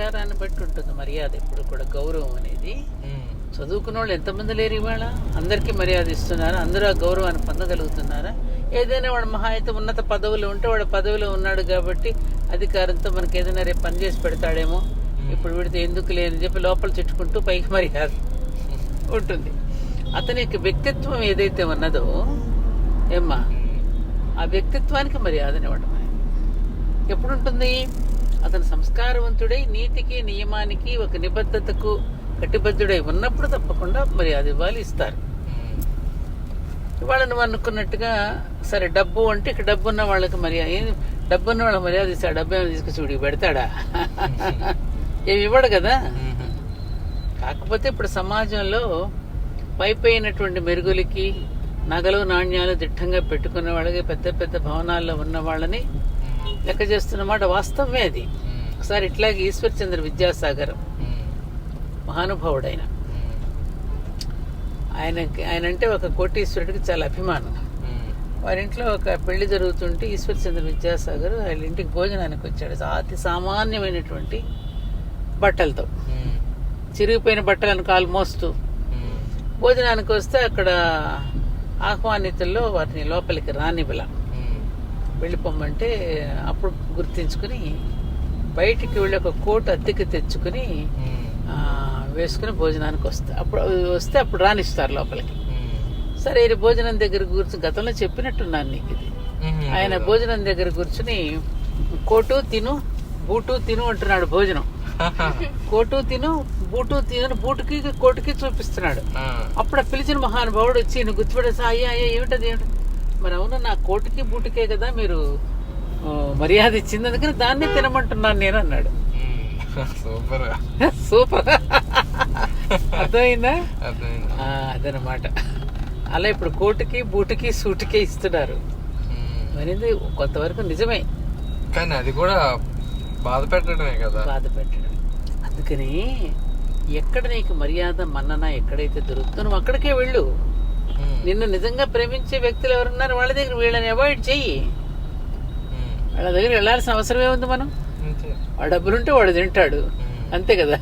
అధికారాన్ని బట్టి ఉంటుంది మర్యాద ఇప్పుడు కూడా గౌరవం అనేది. చదువుకున్న వాళ్ళు ఎంతమంది లేరు ఇవాళ? అందరికీ మర్యాద ఇస్తున్నారా? అందరూ ఆ గౌరవాన్ని పొందగలుగుతున్నారా? ఏదైనా వాడు మహా అయితే ఉన్నత పదవిలో ఉంటే వాడు పదవిలో ఉన్నాడు కాబట్టి అధికారంతో మనకి ఏదైనా రేపు పని చేసి పెడతాడేమో. ఇప్పుడు వీడితే ఎందుకు లేని చెప్పి లోపల చుట్టుకుంటూ పైకి మర్యాద ఉంటుంది. అతని యొక్క వ్యక్తిత్వం ఏదైతే ఉన్నదో ఏమ్మా? ఆ వ్యక్తిత్వానికి మర్యాదనివ్వడం ఎప్పుడు ఉంటుంది అతను సంస్కారవంతుడై నీతికి నియమానికి ఒక నిబద్ధతకు కటిబద్ధుడై ఉన్నప్పుడు తప్పకుండా మర్యాద ఇవ్వాలి ఇస్తారు. ఇవాళ నువ్వు అనుకున్నట్టుగా సరే డబ్బు అంటే ఇక డబ్బు ఉన్న వాళ్ళకి మర్యాద ఏం డబ్బు ఉన్న వాళ్ళకి మర్యాద ఇస్తాడు డబ్బు ఏమైనా తీసుకొచ్చి పెడతాడా ఏమి ఇవ్వడు కదా. కాకపోతే ఇప్పుడు సమాజంలో పైపోయినటువంటి మెరుగులకి నగలు నాణ్యాలు దిట్టంగా పెట్టుకున్న వాళ్ళకి పెద్ద పెద్ద భవనాల్లో ఉన్న వాళ్ళని. లెక్క చేస్తున్నమాట వాస్తవమే అది. ఒకసారి ఇట్లాగే ఈశ్వర్ చంద్ర విద్యాసాగర్ మహానుభావుడైన. ఆయనకి ఆయన అంటే ఒక కోటీశ్వరుడికి చాలా అభిమానం. వారి ఇంట్లో ఒక పెళ్ళి జరుగుతుంటే ఈశ్వర్ చంద్ర విద్యాసాగర్ వాళ్ళ ఇంటికి భోజనానికి వచ్చాడు. అతి సామాన్యమైనటువంటి బట్టలతో. చిరిగిపోయిన బట్టలను కాలుమోస్తు భోజనానికి వస్తే అక్కడ ఆహ్వానితుల్లో వారిని లోపలికి రానివ్వలా. ఉమ్. వెళ్ళిపోమంటే అప్పుడు గుర్తించుకుని బయటికి వెళ్ళి ఒక కోట్ అద్దెకి తెచ్చుకుని వేసుకుని భోజనానికి వస్తే అప్పుడు వస్తే అప్పుడు రానిస్తారు లోపలికి. సరే ఇది భోజనం దగ్గర కూర్చుని గతంలో చెప్పినట్టున్నాను నీకు ఇది. ఆయన భోజనం దగ్గర కూర్చుని కోటు తిను బూటు తిను అంటున్నాడు భోజనం కోటు తిను బూటు తిను బూటుకి కోటుకి చూపిస్తున్నాడు. అప్పుడు పిలిచిన మహానుభావుడు వచ్చి గుర్తుపడేసి అయ్యా అయ్యా ఏమిటది ఏమిటి మరి అవును నా కోటుకి బూటుకే కదా మీరు మర్యాద ఇచ్చింది. అందుకని దాన్ని తినమంటున్నాను నేను అన్నాడు. సూపర్. సూపర్. అర్థమైందా? అదనమాట. అలా ఇప్పుడు కోటుకి బూటుకి సూటుకి ఇస్తున్నారు. ఇది కొంతవరకు నిజమే. కానీ అది కూడా బాధ పెట్టడమే కదా. బాధ పెట్టడం అందుకని ఎక్కడ నీకు మర్యాద మన్నన ఎక్కడైతే దొరుకుతుందో నువ్వు అక్కడికే వెళ్ళు. నిన్ను నిజంగా ప్రేమించే వ్యక్తులు ఎవరున్నారు? వాళ్ళ దగ్గర వీళ్ళని అవాయిడ్ చెయ్యి. వాళ్ళ దగ్గర వెళ్ళాల్సిన అవసరం ఏముంది మనం? వాడు డబ్బులుంటే వాడు తింటాడు. అంతే కదా?